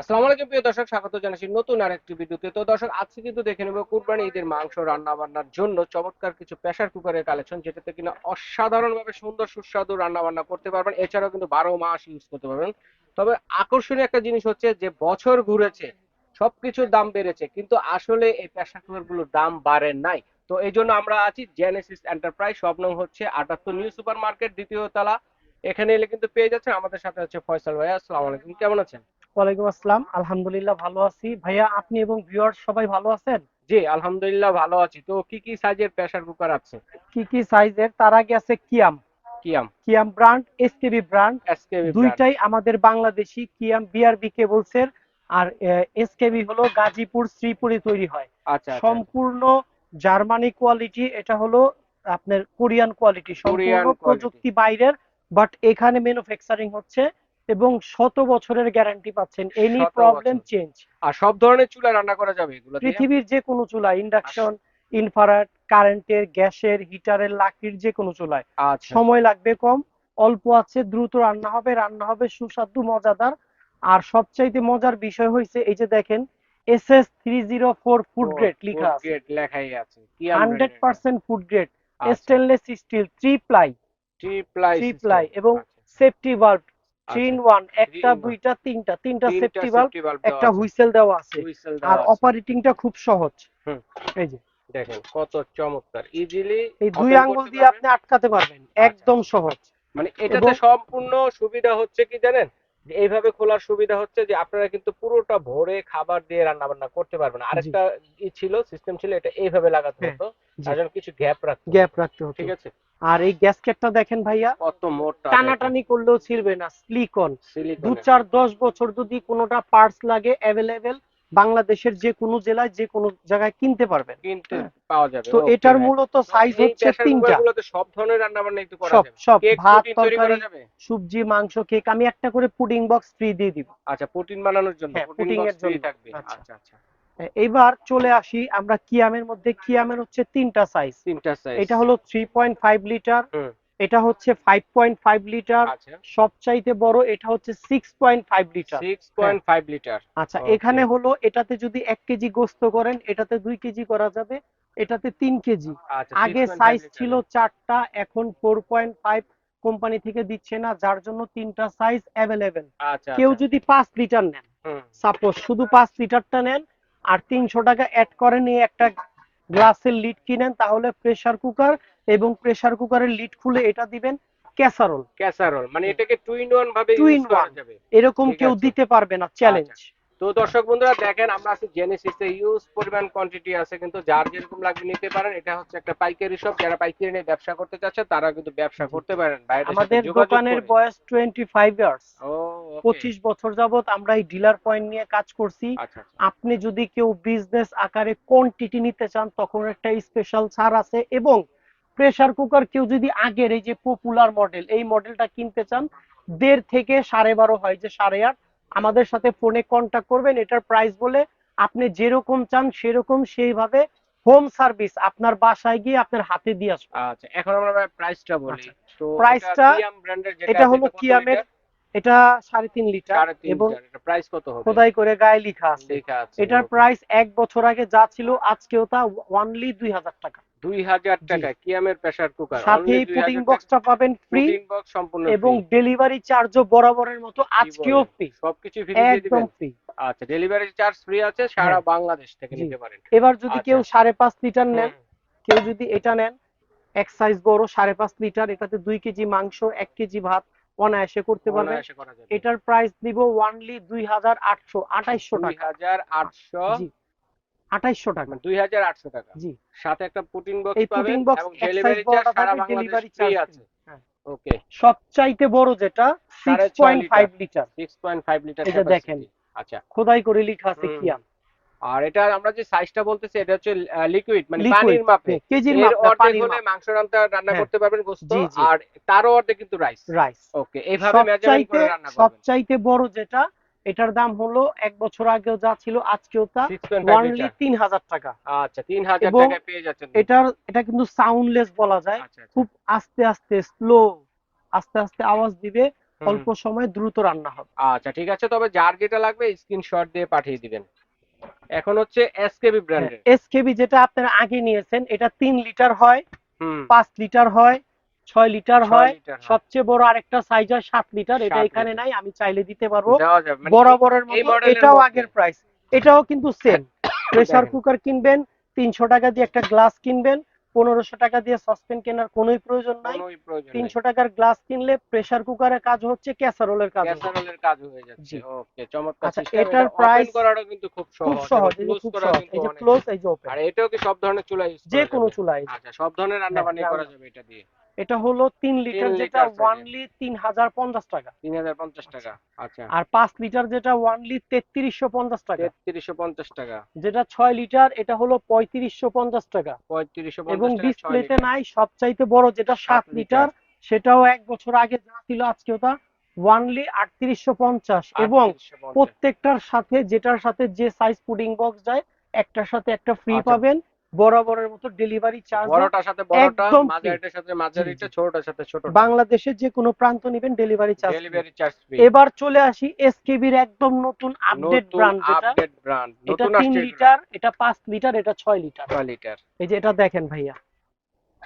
আসসালামু আলাইকুম, প্রিয় দর্শক, স্বাগত জানাচ্ছি নতুন আরেকটি ভিডিওতে। তো দর্শক, আজকে কিন্তু দেখে নেব কুরবানি ঈদের মাংস রান্না বান্নার জন্য চমৎকার কিছু প্রেসার কুকারের কালেকশন যেটাতে কিনা অসাধারণভাবে সুন্দর সুস্বাদু রান্না বান্না করতে পারবেন। এছাড়াও কিন্তু বারো মাস ইউজ করতে পারবেন। তবে আকর্ষণীয় একটা জিনিস হচ্ছে যে, বছর ঘুরেছে, সবকিছুর দাম বেড়েছে, কিন্তু আসলে এই প্রেসার কুকারগুলোর দাম বাড়ে নাই। তো এই জন্য আমরা আছি জেনেসিস এন্টারপ্রাইজ সব নং হচ্ছে আটাত্তর নিউ সুপার মার্কেট দ্বিতীয় তলা। এখানে এলে কিন্তু পেয়ে যাচ্ছেন আমাদের সাথে হচ্ছে ফয়সাল ভাইয়া আসসালামু আলাইকুম। কেমন আছেন? ওয়ালাইকুম আসসালাম। আলহামদুলিল্লাহ ভালো আছি। ভাইয়া আপনি এবং ভিউয়ার সবাই ভালো আছেন? জি আলহামদুলিল্লাহ ভালো আছি। তো কি কি সাইজের প্রেসার কুকার আছে? কি কি সাইজের তার আগে আছে কিয়াম কিয়াম কিয়াম ব্র্যান্ড এসকেবি ব্র্যান্ড এসকেবি দুইটাই আমাদের বাংলাদেশি কিয়াম বিআরবি কেবলস এর। আর এসকেবি হলো গাজীপুর শ্রীপুরে তৈরি হয়। আচ্ছা আচ্ছা। সম্পূর্ণ জার্মানি কোয়ালিটি এটা হলো আপনার কোরিয়ান কোয়ালিটি সম্পূর্ণ প্রযুক্তি বাইরের বাট এখানে ম্যানুফ্যাকচারিং হচ্ছে এবং শত বছরের গ্যারান্টি পাচ্ছেন। এনি প্রবলেম চেঞ্জ আর সব ধরনের চুলা রান্না করা যাবে এগুলো পৃথিবীর যে কোনো চুলা ইন্ডাকশন ইনফ্রারেড কারেন্টের গ্যাসের হিটারের লাকড়ির যে কোনো চুলায়। আচ্ছা। সময় লাগবে কম অল্প আছে দ্রুত রান্না হবে রান্না হবে সুস্বাদু মজাদার। আর সবচাইতে মজার বিষয় হয়েছে এই যে দেখেন S S three zero four food grade লেখা আছে। গ্রেড লেখাই আছে। কিয়াম hundred percent food grade. Stainless steel three ply three ply এবং সেফটি থ্রি ইন ওয়ান একটা দুইটা তিনটা তিনটা সেফটি ভাল্ভ একটা হুইসেল দেওয়া আছে। আর অপারেটিংটা খুব সহজ। এই যে। দেখেন কত চমৎকার। ইজিলি এই দুই আঙ্গুল দিয়ে আপনি আটকাতে পারবেন। একদম সহজ। মানে এটাতে সম্পূর্ণ সুবিধা হচ্ছে কি জানেন? যে এইভাবে খোলার সুবিধা হচ্ছে যে আপনারা কিন্তু পুরোটা ভরে খাবার দিয়ে রান্না বান্না করতে পারবেন আরেকটা ই ছিল সিস্টেম ছিল এটা এইভাবে লাগাতে হ্যাঁ, হতো। তার জন্য কিছু গ্যাপ রাখতে গ্যাপ রাখতে হতো। ঠিক আছে? আর এই গ্যাসকেটটা দেখেন ভাইয়া কত মোটা টানাটানি করলেও ছিড়বে না স্লিকন দু চার দশ বছর যদি কোনোটা পার্টস লাগে অ্যাভেলেবেল বাংলাদেশের যে কোনো জেলায় যে কোনো জায়গায় কিনতে পারবেন। কিনতে হ্যাঁ। পাওয়া যাবে তো এটার মূলত সাইজ হচ্ছে তিনটা। সব ধরনের রান্না বান্না একটু করা যাবে। সব ভাত তরকারি যাবে? সবজি মাংস কেক আমি একটা করে পুডিং বক্স ফ্রি দিয়ে দিব। আচ্ছা প্রোটিন বানানোর জন্য হ্যাঁ, প্রোটিন এর বক্স ফ্রি জন্য। থাকবে। আচ্ছা। আচ্ছা আচ্ছা। এইবার চলে আসি আমরা কিয়ামের মধ্যে। কিয়ামের হচ্ছে তিনটা সাইজ তিনটা সাইজ এটা হলো থ্রি পয়েন্ট ফাইভ লিটার এটা হচ্ছে ফাইভ পয়েন্ট ফাইভ লিটার আচ্ছা। সবচাইতে বড় এটা হচ্ছে six point five litre 6.5 litre আচ্ছা এখানে হলো এটাতে যদি এক কেজি গোস্ত করেন এটাতে দুই কেজি করা যাবে এটাতে তিন কেজি। আচ্ছা আগে সাইজ ছিল চারটা এখন ফোর পয়েন্ট ফাইভ কোম্পানি থেকে দিচ্ছে না যার জন্য তিনটা সাইজ অ্যাভেলেবেল আচ্ছা কেউ আচ্ছা। যদি পাঁচ লিটার নেন সাপোজ শুধু পাঁচ লিটারটা নেন আর তিনশো টাকা অ্যাড করেন এই একটা গ্লাসের লিড কিনেন তাহলে প্রেসার কুকার এবং প্রেসার কুকারের লিড খুলে এটা দিবেন ক্যাসারোল ক্যাসারোল মানে এটাকে টু ইন ওয়ান ভাবে টু ইন। যাবে। এরকম কেউ দিতে পারবে না চ্যালেঞ্জ তো দর্শক বন্ধুরা দেখেন আমরা আছি জেনেসিসে ইউজ পরিমাণ কোয়ান্টিটি আছে কিন্তু যার যেরকম লাগবে নিতে পারেন এটা হচ্ছে একটা পাইকারি শপ যারা পাইকারি নিয়ে ব্যবসা করতে চাচ্ছে তারা কিন্তু ব্যবসা করতে পারেন। আমাদের দোকানের বয়স টোয়েন্টি ফাইভ ইয়ার্স ও okay। পঁচিশ বছর যাবত আমরা এই ডিলার পয়েন্ট নিয়ে কাজ করছি। আচ্ছা আচ্ছা। আপনি যদি কেউ বিজনেস আকারে কোয়ান্টিটি নিতে চান তখন একটা স্পেশাল ছাড় আছে এবং প্রেসার কুকার কেউ যদি আগের এই যে পপুলার মডেল এই মডেলটা কিনতে চান দেড় থেকে সাড়ে বারো হয় যে সাড়ে আট। আমাদের সাথে ফোনে কন্ট্যাক্ট করবেন এটার প্রাইস বলে আপনি যেরকম চান সেরকম সেইভাবে হোম সার্ভিস আপনার বাসায় গিয়ে আপনার হাতে দিয়ে আসবে। আচ্ছা এখন আমরা প্রাইসটা বলি। আচ্ছা। তো প্রাইসটা- এটা হলো কিয়ামের এটা সাড়ে তিন লিটার এবং এটা প্রাইস কত হবে? খোদাই করে গায়ে লেখা আছে। আছে এটার প্রাইস এক বছর আগে যা ছিল আজকেও তা ওয়ানলি দুই হাজার টাকা। দুই হাজার। টাকা কিয়ামের প্রেসার কুকার। সাথে পুডিং বক্সটা পাবেন ফ্রি বক্স সম্পূর্ণ এবং ডেলিভারি চার্জও বরাবরের মতো আজকেও ফ্রি সবকিছু ফ্রি একদম ফ্রি আচ্ছা ডেলিভারি চার্জ ফ্রি আছে সারা হ্যাঁ। বাংলাদেশ থেকে নিতে পারেন। এবার যদি কেউ আচ্ছা। সাড়ে পাঁচ লিটার নেন কেউ যদি এটা নেন এক সাইজ বড় সাড়ে পাঁচ লিটার এটাতে দুই কেজি মাংস এক কেজি ভাত অনায়াসে করতে অনায়াসে এটার প্রাইস দিব ওয়ানলি দুই হাজার আটশো আঠাইশশো দুই টাকা হাজার আটশো টাকা। মানে দুই হাজার আটশো টাকা। জি। সাথে একটা প্রোটিন বক্স পাবেন এবং ডেলিভারি চার্জ সারা বাংলাদেশ ফ্রি আছে। ওকে সবচাইতে বড় যেটা সাড়ে সিক্স ছয় পয়েন্ট লিটার। ফাইভ লিটার এটা দেখেন। আচ্ছা। খোদাই করে লেখা আছে কিয়াম আর এটা আমরা যে সাইজটা বলতেছি এটা হচ্ছে লিকুইড মানে পানির মাপে। কেজির এর মাপ পানির মাপ। মাংস রান্না রান্না হ্যাঁ। করতে পারবেন জি। আর তারও অর্ধেক কিন্তু রাইস রাইস ওকে এইভাবে মেজারমেন্ট করে রান্না করবেন। সবচাইতে বড় যেটা এটার দাম হলো এক বছর আগেও যা ছিল আজকেও তা 6.5 ওয়ানলি তিন হাজার টাকা। আচ্ছা তিন হাজার এবং পেয়ে যাচ্ছেন এটার এটা কিন্তু সাউন্ডলেস বলা যায়। আচ্ছা আচ্ছা। খুব আস্তে আস্তে স্লো আস্তে আস্তে আওয়াজ দিবে। অল্প সময় দ্রুত রান্না হবে। আচ্ছা ঠিক আছে তবে যার যেটা লাগবে স্ক্রিনশট দিয়ে পাঠিয়ে দিবেন। এখন হচ্ছে এসকেবি ব্র্যান্ডের এসকেবি যেটা আপনারা আগে নিয়েছেন এটা তিন লিটার হয় পাঁচ লিটার হয় ছয় লিটার হয়। সবচেয়ে বড় আরেকটা সাইজ হয় সাত লিটার। এটা এখানে নাই আমি চাইলে দিতে পারব। মানে বরাবরের মতো এটাও আগের প্রাইস এটাও কিন্তু সেম প্রেসার কুকার কিনবেন তিনশো টাকা দিয়ে একটা গ্লাস কিনবেন পনেরোশো টাকা দিয়ে সসপ্যান কেনার কোনোই প্রয়োজন নাই। তিনশো টাকার গ্লাস কিনলে প্রেসার কুকারের কাজ হচ্ছে ক্যাসারোলের কাজ ক্যাসারোলের কাজ হয়ে যাচ্ছে। ওকে চমৎকার আচ্ছা, এটার price করাটাও কিন্তু খুব সহজ। খুব সহজ close করা কিন্তু এই যে ক্লোজ এই যে ওপেন আর এটাও কি সব ধরনের চুলা ইউজ যে কোনো চুলায়। আচ্ছা সব ধরনের রান্না বান্না হ্যাঁ, করা যাবে এটা দিয়ে। এটা হলো তিন লিটার যেটা। ওয়ানলি তিন হাজার পঞ্চাশ টাকা। তিন হাজার পঞ্চাশ টাকা আচ্ছা। আর পাঁচ লিটার যেটা ওয়ানলি তেত্রিশশো পঞ্চাশ টাকা। তেত্রিশশো পঞ্চাশ টাকা। যেটা ছয় লিটার এটা হলো পঁয়ত্রিশশো পঞ্চাশ টাকা। পঁয়ত্রিশশো এবং ডিসপ্লেতে নাই সবচাইতে বড় যেটা সাত লিটার। সেটাও এক বছর আগে যা ছিল আজকে ওটা ওয়ানলি আটত্রিশশো পঞ্চাশ। এবং প্রত্যেকটার সাথে যেটার সাথে যে সাইজ পুডিং বক্স যায় একটার সাথে একটা ফ্রি আচ্ছা। পাবেন। বরাবরের মতো ডেলিভারি চার্জ বড়টার সাথে বড়টা মাঝারিটার সাথে মাঝারিটা ছোটটার সাথে ছোট বাংলাদেশের যে কোনো প্রান্ত নেবেন ডেলিভারি চার্জ ডেলিভারি চার্জ এবার চলে আসি এসকেবির একদম নতুন আপডেট ব্র্যান্ড যেটা। আপডেট ব্র্যান্ড এটা নতুন তিন আসছে লিটার এটা পাঁচ লিটার এটা ছয় লিটার 6 লিটার এই যে এটা দেখেন ভাইয়া।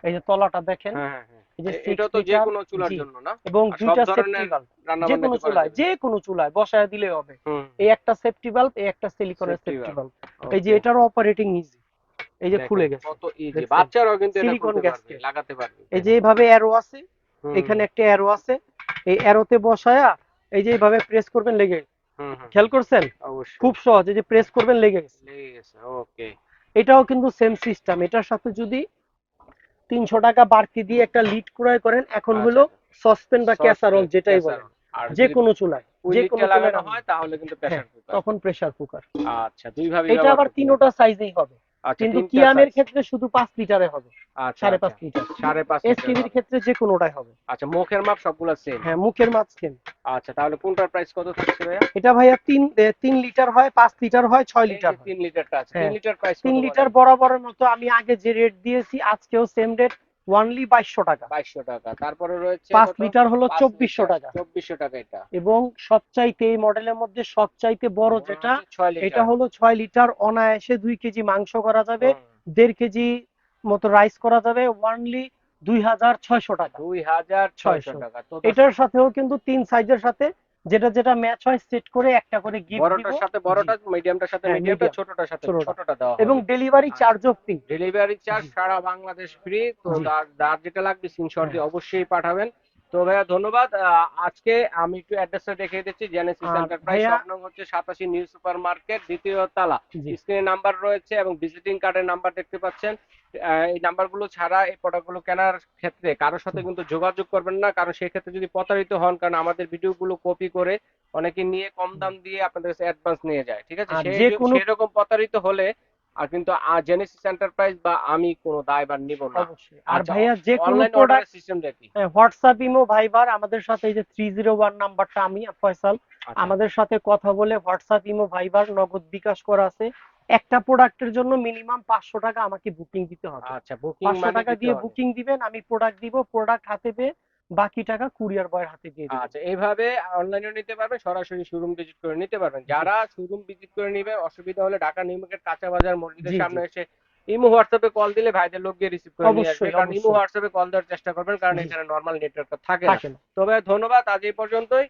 এই যে তলাটা দেখেন। হ্যাঁ হ্যাঁ হ্যাঁ। এই যে এটা তো যে কোনো চুলার জন্য না? এবং দুইটা সেফটি বাল্ব যে কোনো চুলায় যে কোনো চুলায় বসায় দিলে হবে। এই একটা সেফটি বাল্ব এই একটা সিলিকনের সেফটি বাল্ব এই যে। এটার অপারেটিং ইজি এই যে খুলে গেছে। কত ইজি? বাচ্চারাও কিন্তু এটা খুলতে পারবে লাগাতে পারবে। এই যে এইভাবে অ্যারো আছে এখানে একটা অ্যারো আছে এই অ্যারোতে বসায়া এই যে এইভাবে প্রেস করবেন লেগে। হুম হুম। খেয়াল করছেন? অবশ্যই। খুব সহজ এই যে প্রেস করবেন লেগে গেছে। লেগে গেছে ওকে এটাও কিন্তু সেম সিস্টেম এটার সাথে যদি তিনশো টাকা বাড়তি দিয়ে একটা লিড ক্রয় করেন এখন আচ্ছা, হলো সসপেন বা ক্যাসারল যেটাই। বলেন। আর যে কোনো চুলায় যে কোনো লাগানো হয় তাহলে কিন্তু প্রেসার কুকার তখন প্রেসার কুকার আচ্ছা দুই ভাবে এটা আবার তিনোটা সাইজেই হবে। কিন্তু কিয়ামের ক্ষেত্রে শুধু পাঁচ লিটারে হবে। আচ্ছা সাড়ে আচ্ছা, পাঁচ লিটার। সাড়ে পাঁচ এসকেবির ক্ষেত্রে যে কোনোটাই হবে। আচ্ছা মুখের মাপ সবগুলা সেম হ্যাঁ মুখের মাপ সেম আচ্ছা তাহলে কোনটার প্রাইস কত থাকছে ভাইয়া? এটা ভাইয়া তিন এ, তিন লিটার হয় পাঁচ লিটার হয় ছয় লিটার তিন লিটারটা আছে। হ্যাঁ। তিন লিটার প্রাইস তিন লিটার বরাবরের মতো আমি আগে যে রেট দিয়েছি আজকেও সেম রেট ওয়ানলি বাইশশো টাকা। বাইশশো টাকা। তারপরে রয়েছে পাঁচ লিটার হলো চব্বিশশো টাকা। চব্বিশশো টাকা এটা। এবং সবচাইতে এই মডেলের মধ্যে সবচাইতে বড় যেটা এটা হলো ছয় লিটার অনায়াসে দুই কেজি মাংস করা যাবে দেড় কেজি মতো রাইস করা যাবে ওয়ানলি দুই হাজার ছয়শো টাকা। দুই হাজার ছয়শো টাকা। এটার সাথেও কিন্তু তিন সাইজের সাথে যেটা যেটা ম্যাচ হয় সেট করে একটা করে গিফট বড়টার সাথে বড়টা মিডিয়ামটার সাথে হ্যাঁ, মিডিয়ামটা ছোটটার সাথে ছোটটা। দেওয়া এবং ডেলিভারি। চার্জও ফ্রি ডেলিভারি চার্জ সারা বাংলাদেশ ফ্রি তো যার যেটা লাগবে স্ক্রিনশট দিয়ে হ্যাঁ। অবশ্যই পাঠাবেন। তো ভাইয়া ধন্যবাদ। আজকে আমি একটু অ্যাড্রেসটা দেখিয়ে দিচ্ছি। জেনেসিস এন্টারপ্রাইজ নং হচ্ছে সাতাশি নিউ সুপার মার্কেট দ্বিতীয় তালা। স্ক্রিনে নাম্বার রয়েছে এবং ভিজিটিং কার্ডের নাম্বার দেখতে পাচ্ছেন। এই নাম্বারগুলো ছাড়া এই প্রোডাক্টগুলো কেনার ক্ষেত্রে কারোর সাথে কিন্তু যোগাযোগ করবেন না। কারণ সেই ক্ষেত্রে যদি প্রতারিত হন কারণ আমাদের ভিডিওগুলো কপি করে অনেকে নিয়ে কম দাম দিয়ে আপনাদের কাছে অ্যাডভান্স নিয়ে যায় ঠিক আছে? সেরকম প্রতারিত হলে আর কিন্তু জেনেসিস এন্টারপ্রাইজ বা আমি কোনো দায়ভার নিব না। অবশ্যই। আর আচ্ছা, ভাইয়া যে কোনো প্রোডাক্ট সিস্টেমটা কি? হোয়াটসঅ্যাপ ইমো ভাইবার আমাদের সাথে এই যে থ্রি জিরো ওয়ান নাম্বারটা আমি ফয়সাল আচ্ছা, আমাদের সাথে কথা বলে হোয়াটসঅ্যাপ ইমো ভাইবার নগদ বিকাশ করা আছে। একটা প্রোডাক্টের জন্য মিনিমাম পাঁচশো টাকা আমাকে বুকিং দিতে হবে। আচ্ছা বুকিং পাঁচশো মানে টাকা দিয়ে বুকিং দিবেন আমি প্রোডাক্ট দিব প্রোডাক্ট হাতে পেয়ে বাকি টাকা কুরিয়ার বয়ের হাতে দিয়ে দিবেন। আচ্ছা এইভাবে অনলাইনে নিতে পারবেন সরাসরি শোরুম ভিজিট করে নিতে পারবেন। যারা শোরুম ভিজিট করে নিবে অসুবিধা হলে ঢাকা নিউ মার্কেট কাঁচা বাজার মসজিদের সামনে এসে ইমো হোয়াটসঅ্যাপে কল দিলে ভাইদের লোক গিয়ে রিসিভ করে নিয়ে আসবে। কারণ ইমো। হোয়াটসঅ্যাপে কল দেওয়ার চেষ্টা করবেন কারণ এখানে নর্মাল নেটওয়ার্ক থাকে থাকে না। তবে ধন্যবাদ আজ এই পর্যন্তই।